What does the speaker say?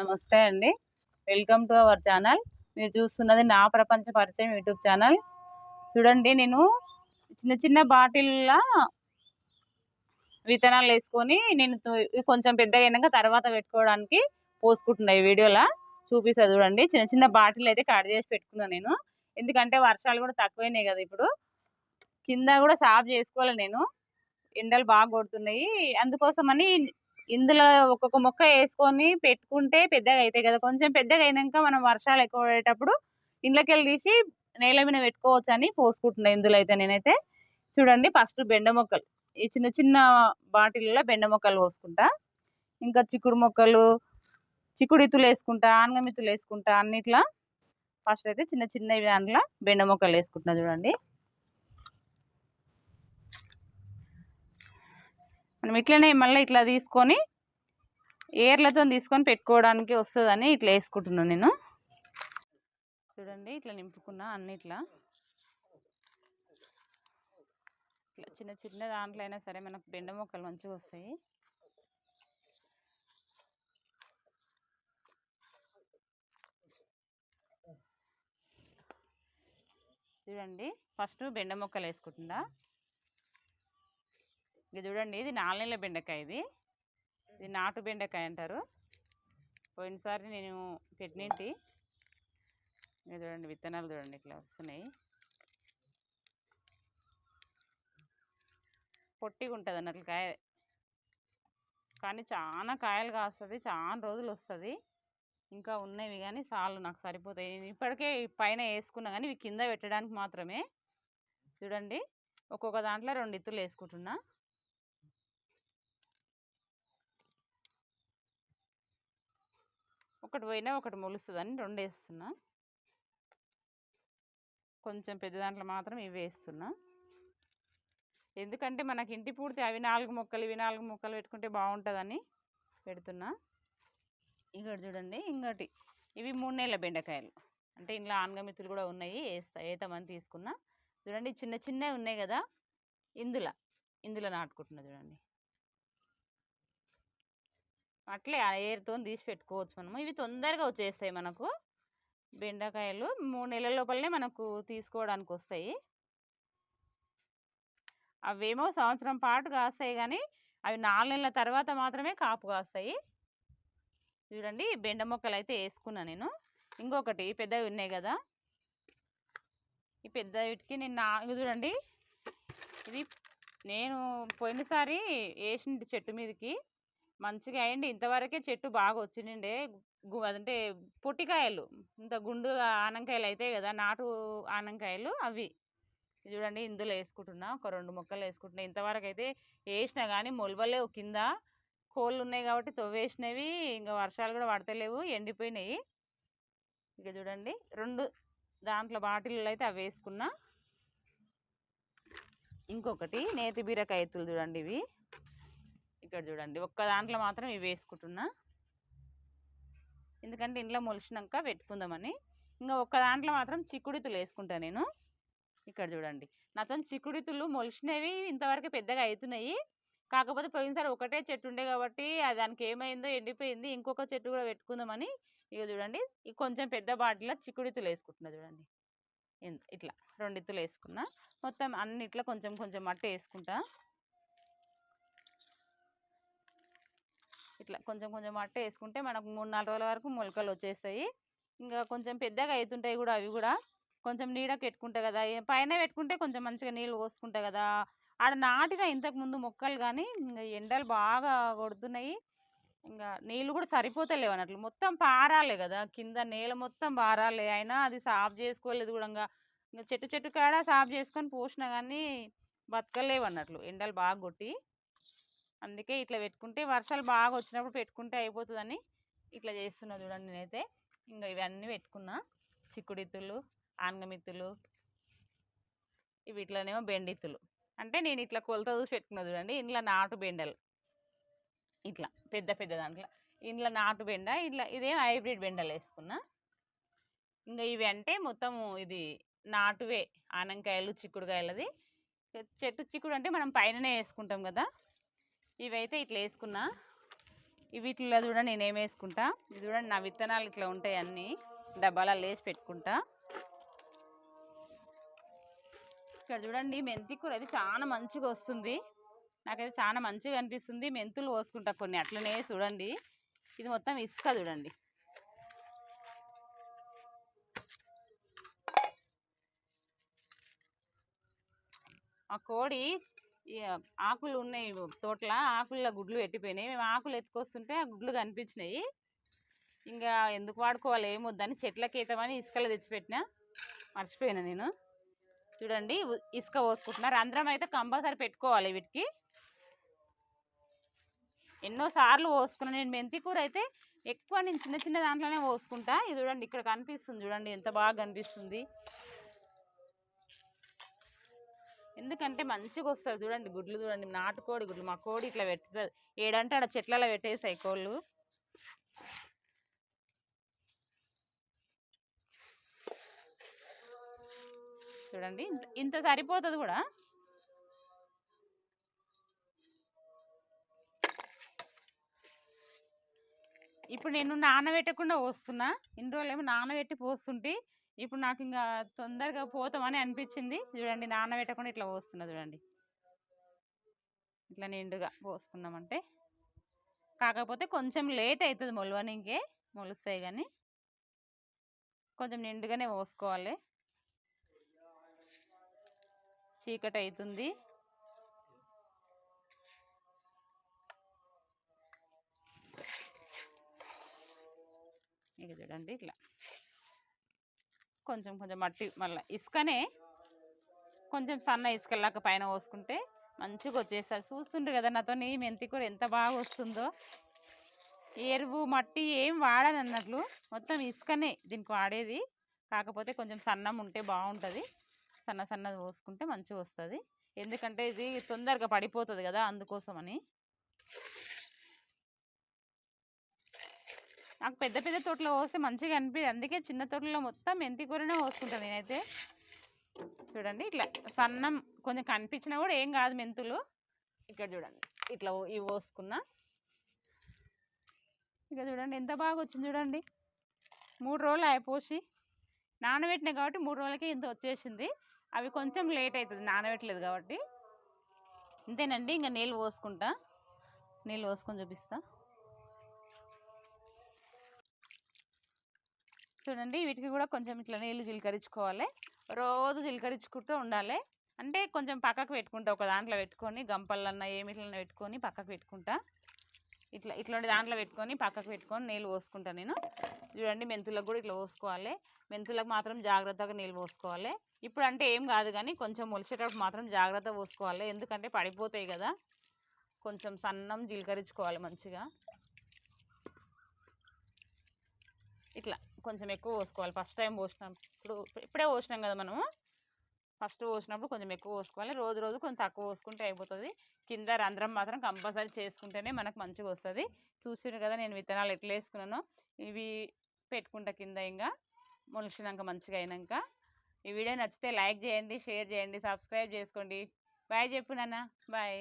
నమస్తే అండి. Welcome to our channel. మీరు చూస్తున్నది నా ప్రపంచ పరిచయం యూట్యూబ్ ఛానల్. చూడండి నేను చిన్న చిన్న బాటిల్లా విత్తనాలు వేసుకొని నేను కొంచెం పెద్దగా అయినాక తర్వాత పెట్టుకోవడానికి పోసుకుంటున్నా ఈ వీడియోలా. చూపిస్తా చూడండి. చిన్న చిన్న బాటిల్ అయితే కట్ చేసి పెట్టుకున్నాను నేను. ఎందుకంటే వర్షాలు కూడా తక్కువైనాయి కదా ఇప్పుడు. కింద కూడా సాఫ్ చేసుకోవాలి నేను. ఎండలు బాగా కొడుతున్నాయి. అందుకోసమని ఇందులో ఒక్కొక్క మొక్క వేసుకొని పెట్టుకుంటే పెద్దగా అవుతాయి కదా. కొంచెం పెద్దగా అయినాక మనం వర్షాలు ఎక్కువ పడేటప్పుడు ఇండ్లకెళ్ళి వెళ్ళి తీసి నేల మీద పెట్టుకోవచ్చు అని పోసుకుంటున్నా ఇందులో అయితే నేనైతే. చూడండి ఫస్ట్ బెండ మొక్కలు. ఈ చిన్న చిన్న బాటిల్లో బెండ మొక్కలు పోసుకుంటా. ఇంకా చిక్కుడు మొక్కలు చిక్కుడు ఇత్తులు వేసుకుంటా ఆనగమిత్తులు వేసుకుంటా అన్నిట్లా. ఫస్ట్ అయితే చిన్న చిన్న దాంట్లో బెండ మొక్కలు వేసుకుంటున్నా చూడండి. మనం ఇట్లనే మళ్ళీ ఇట్లా తీసుకొని ఏర్లతో తీసుకొని పెట్టుకోవడానికి వస్తుందని ఇట్లా వేసుకుంటున్నాను నేను. చూడండి ఇట్లా నింపుకున్నా అన్ని ఇట్లా ఇట్లా చిన్న చిన్న దాంట్లో అయినా సరే మనకు బెండ మొక్కలు మంచిగా వస్తాయి. చూడండి ఫస్ట్ బెండ మొక్కలు వేసుకుంటుందా? ఇది చూడండి ఇది నాలుగు నెలల బెండకాయ ఇది. ఇది నాటు బెండకాయ అంటారు. పోయినసారి నేను పెట్టినేంటి? ఇది చూడండి విత్తనాలు చూడండి ఇట్లా వస్తున్నాయి. పొట్టిగా ఉంటుంది అన్నట్లు కాయ. కానీ చాలా కాయలు కాస్తుంది చాలా రోజులు వస్తుంది. ఇంకా ఉన్నవి కానీ చాలు నాకు సరిపోతాయి. నేను ఇప్పటికే పైన వేసుకున్నా కానీ ఇవి కింద పెట్టడానికి మాత్రమే. చూడండి ఒక్కొక్క దాంట్లో రెండు ఇత్తులు వేసుకుంటున్నా. ఒకటి పోయినా ఒకటి మొలుస్తుందని రెండు వేస్తున్నా కొంచెం పెద్ద దాంట్లో మాత్రం ఇవి వేస్తున్నా. ఎందుకంటే మనకి ఇంటి పూర్తి అవి నాలుగు మొక్కలు ఇవి నాలుగు మొక్కలు పెట్టుకుంటే బాగుంటుందని పెడుతున్నా. ఇంకోటి చూడండి ఇంకోటి. ఇవి మూడు నెలల బెండకాయలు. అంటే ఇంట్లో ఆనగమిత్తులు కూడా ఉన్నాయి వేస్తా ఏతమని తీసుకున్నా. చూడండి చిన్న చిన్నవి ఉన్నాయి కదా ఇందులో. ఇందులో నాటుకుంటున్నా చూడండి. అట్లే ఆ తీసి పెట్టుకోవచ్చు మనము. ఇవి తొందరగా వచ్చేస్తాయి మనకు. బెండకాయలు మూడు నెలల లోపలనే మనకు తీసుకోవడానికి వస్తాయి. అవేమో సంవత్సరం పాటు కాస్తాయి కానీ అవి నాలుగు నెలల తర్వాత మాత్రమే కాపు కాస్తాయి. చూడండి బెండ మొక్కలు అయితే వేసుకున్నా నేను. ఇంకొకటి పెద్దవి ఉన్నాయి కదా. ఈ పెద్ద వీటికి నేను నాలుగు చూడండి. ఇది నేను పోయినసారి వేసిన చెట్టు మీదకి. మంచిగా అయ్యండి. ఇంతవరకే చెట్టు బాగా వచ్చిండే గు- అదంటే పొట్టికాయలు. ఇంత గుండు ఆనంకాయలు అవుతాయి కదా నాటు ఆనంకాయలు అవి. చూడండి ఇందులో వేసుకుంటున్నా ఒక రెండు మొక్కలు వేసుకుంటున్నా. ఇంతవరకు అయితే వేసినా కానీ మొలవలేవు కింద. కోళ్ళు ఉన్నాయి కాబట్టి తొవ్వేసినవి. ఇంకా వర్షాలు కూడా పడతలేవు ఎండిపోయినాయి. ఇక చూడండి రెండు దాంట్లో బాటిల్లో అయితే అవి వేసుకున్నా. ఇంకొకటి నేతి బీరకాయ ఎత్తులు చూడండి ఇవి. ఇక్కడ చూడండి. ఒక్క దాంట్లో మాత్రం ఇవి వేసుకుంటున్నా. ఎందుకంటే ఇంట్లో మొలిచినాక పెట్టుకుందామని. ఇంకా ఒక్క దాంట్లో మాత్రం చిక్కుడితులు వేసుకుంటా నేను. ఇక్కడ చూడండి. నాతో చిక్కుడితులు మొలిచినవి ఇంతవరకు పెద్దగా అవుతున్నాయి. కాకపోతే పోయినసారి ఒకటే చెట్టు ఉండే కాబట్టి దానికి ఏమైందో ఎండిపోయింది. ఇంకొక చెట్టు కూడా పెట్టుకుందామని. ఇక చూడండి. కొంచెం పెద్ద బాటిల్లో చిక్కుడితులు వేసుకుంటున్నా చూడండి. ఇట్లా రెండిత్తులు వేసుకున్నా. మొత్తం అన్ని ఇట్లా కొంచెం కొంచెం మట్టి వేసుకుంటా. ఇట్లా కొంచెం కొంచెం మట్టి వేసుకుంటే మనకు మూడు నాలుగు రోజుల వరకు మొలకలు వచ్చేస్తాయి. ఇంకా కొంచెం పెద్దగా అవుతుంటాయి కూడా అవి కూడా. కొంచెం నీడకు పెట్టుకుంటా కదా పైన పెట్టుకుంటే కొంచెం మంచిగా నీళ్ళు పోసుకుంటా కదా ఆడ నాటిన ఇంతకుముందు మొక్కలు కానీ ఇంకా ఎండలు బాగా కొడుతున్నాయి. ఇంకా నీళ్ళు కూడా సరిపోతలేవు అన్నట్లు. మొత్తం పారాలే కదా కింద నేల మొత్తం పారాలే. అయినా అది సాఫ్ చేసుకోలేదు కూడా ఇంకా ఇంకా చెట్టు చెట్టు కాడ సాఫ్ చేసుకొని పోసినా కానీ బతకలేవు అన్నట్లు. ఎండలు బాగా కొట్టి అందుకే ఇట్లా పెట్టుకుంటే వర్షాలు బాగా వచ్చినప్పుడు పెట్టుకుంటే అయిపోతుందని ఇట్లా చేస్తున్నా చూడండి నేనైతే. ఇంకా ఇవన్నీ పెట్టుకున్నా. చిక్కుడిత్తులు ఆనగమిత్తులు ఇవి ఇట్లానేమో బెండిత్తులు అంటే నేను ఇట్లా కొలత చూసి పెట్టుకున్నా చూడండి. ఇంట్లో నాటు బెండలు. ఇట్లా పెద్ద పెద్ద దాంట్లో. ఇంట్లో నాటు బెండ ఇట్లా ఇదేం హైబ్రిడ్ బెండలు వేసుకున్నా. ఇంకా ఇవి అంటే మొత్తము ఇది నాటువే. ఆనంకాయలు చిక్కుడుకాయలది. చెట్టు చిక్కుడు అంటే మనం పైననే వేసుకుంటాం కదా. ఇవైతే ఇట్లా వేసుకున్నా. ఈ వీటిలో చూడండి నేను ఏం వేసుకుంటా? ఇది చూడండి నా విత్తనాలు ఇట్లా ఉంటాయి అన్నీ. డబ్బాలలో వేసి పెట్టుకుంటా. ఇక్కడ చూడండి మెంతి కూర అయితే చాలా మంచిగా వస్తుంది. నాకైతే చాలా మంచిగా అనిపిస్తుంది. మెంతులు పోసుకుంటా కొన్ని అట్లనే చూడండి. ఇది మొత్తం ఇసుక చూడండి. ఆ కోడి ఆకులు ఉన్నాయి తోటల ఆకుల్లో గుడ్లు పెట్టిపోయినాయి. మేము ఆకులు ఎత్తుకొస్తుంటే ఆ గుడ్లు కనిపించినాయి. ఇంకా ఎందుకు వాడుకోవాలి ఏమొద్దని చెట్లకి ఎత్తమని ఇసుకలో తెచ్చిపెట్టినా. మర్చిపోయినా నేను. చూడండి ఇసుక పోసుకుంటున్నారు. అందరం అయితే కంపల్సరీ పెట్టుకోవాలి వీటికి. ఎన్నో సార్లు నేను మెంతి కూర అయితే ఎక్కువ నేను చిన్న చిన్న దాంట్లోనే పోసుకుంటా. ఇది చూడండి ఇక్కడ కనిపిస్తుంది చూడండి ఎంత బాగా కనిపిస్తుంది. ఎందుకంటే మంచిగా వస్తుంది చూడండి గుడ్లు చూడండి నాటుకోడి గుడ్లు మా కోడి ఇట్లా పెడుతుంది ఏడంటే ఆడ చెట్లలో పెట్టేసాయి కోళ్ళు. చూడండి ఇంత ఇంత సరిపోతుంది కూడా. ఇప్పుడు నేను నానబెట్టకుండా పోస్తున్నా. ఇన్ని రోజులు ఏమో నానబెట్టి పోస్తుంటే ఇప్పుడు నాకు ఇంకా తొందరగా పోతామని అనిపించింది. చూడండి నానబెట్టకుండా ఇట్లా పోస్తున్నా చూడండి. ఇట్లా నిండుగా పోసుకున్నామంటే. కాకపోతే కొంచెం లేట్ అవుతుంది మొలవనికే మొలుస్తాయి కానీ కొంచెం నిండుగానే పోసుకోవాలి. చీకటి అవుతుంది ఇక చూడండి ఇట్లా. కొంచెం కొంచెం మట్టి మళ్ళీ ఇసుకనే కొంచెం సన్న ఇసుకలాగా పైన పోసుకుంటే మంచిగా వచ్చేస్తుంది చూస్తుండ్రు కదా నాతో మెంతి కూర ఎంత బాగా వస్తుందో. ఎరువు మట్టి ఏం వాడదు అన్నట్లు మొత్తం ఇసుకనే దీనికి వాడేది. కాకపోతే కొంచెం సన్నం ఉంటే బాగుంటుంది. సన్న సన్నది పోసుకుంటే మంచిగా వస్తుంది ఎందుకంటే ఇది తొందరగా పడిపోతుంది కదా అందుకోసమని. నాకు పెద్ద పెద్ద తోటలో పోస్తే మంచిగా అనిపి అందుకే చిన్న తోటలో మొత్తం మెంతి కూరనే పోసుకుంటాను నేనైతే. చూడండి ఇట్లా సన్నం కొంచెం కనిపించినా కూడా ఏం కాదు మెంతులు. ఇక్కడ చూడండి ఇట్లా ఇవి పోసుకున్నా ఇక చూడండి ఎంత బాగా వచ్చింది చూడండి. మూడు రోజులు అయిపోసి నానబెట్టినాయి కాబట్టి మూడు రోజులకి ఇంత వచ్చేసింది. అవి కొంచెం లేట్ అవుతుంది నానబెట్టలేదు కాబట్టి. అంతేనండి ఇంకా నీళ్ళు పోసుకుంటా. నీళ్ళు పోసుకొని చూపిస్తా. చూడండి వీటికి కూడా కొంచెం ఇట్లా నీళ్ళు చిలకరించుకోవాలి రోజు చిలకరించుకుంటూ ఉండాలి. అంటే కొంచెం పక్కకు పెట్టుకుంటా ఒక దాంట్లో పెట్టుకొని గంపలన్నా ఏమిట్లన్నా పెట్టుకొని పక్కకు పెట్టుకుంటా. ఇట్లా ఇట్లాంటి దాంట్లో పెట్టుకొని పక్కకు పెట్టుకొని నీళ్ళు పోసుకుంటా నేను. చూడండి మెంతులకు కూడా ఇట్లా పోసుకోవాలి. మెంతులకు మాత్రం జాగ్రత్తగా నీళ్ళు పోసుకోవాలి. ఇప్పుడు అంటే ఏం కాదు కానీ కొంచెం మొలిచేటప్పుడు మాత్రం జాగ్రత్త పోసుకోవాలి. ఎందుకంటే పడిపోతాయి కదా. కొంచెం సన్నం జీలకరించుకోవాలి మంచిగా. ఇట్లా. కొంచెం ఎక్కువ పోసుకోవాలి. ఫస్ట్ టైం పోసినప్పుడు ఇప్పుడే పోసినాం కదా మనము. ఫస్ట్ పోసినప్పుడు కొంచెం ఎక్కువ పోసుకోవాలి. రోజు రోజు కొంచెం తక్కువ పోసుకుంటే అయిపోతుంది. కింద రంధ్రం మాత్రం కంపల్సరీ చేసుకుంటేనే మనకు మంచిగా వస్తుంది. చూసారు కదా నేను విత్తనాలు ఎట్లా వేసుకున్నానో. ఇవి పెట్టుకుంటా కింద ఇంకా. మొలిచినాక మంచిగా అయినాక. ఈ వీడియో నచ్చితే లైక్ చేయండి షేర్ చేయండి సబ్స్క్రైబ్ చేసుకోండి. బాయ్ చెప్పు నాన్న. బాయ్.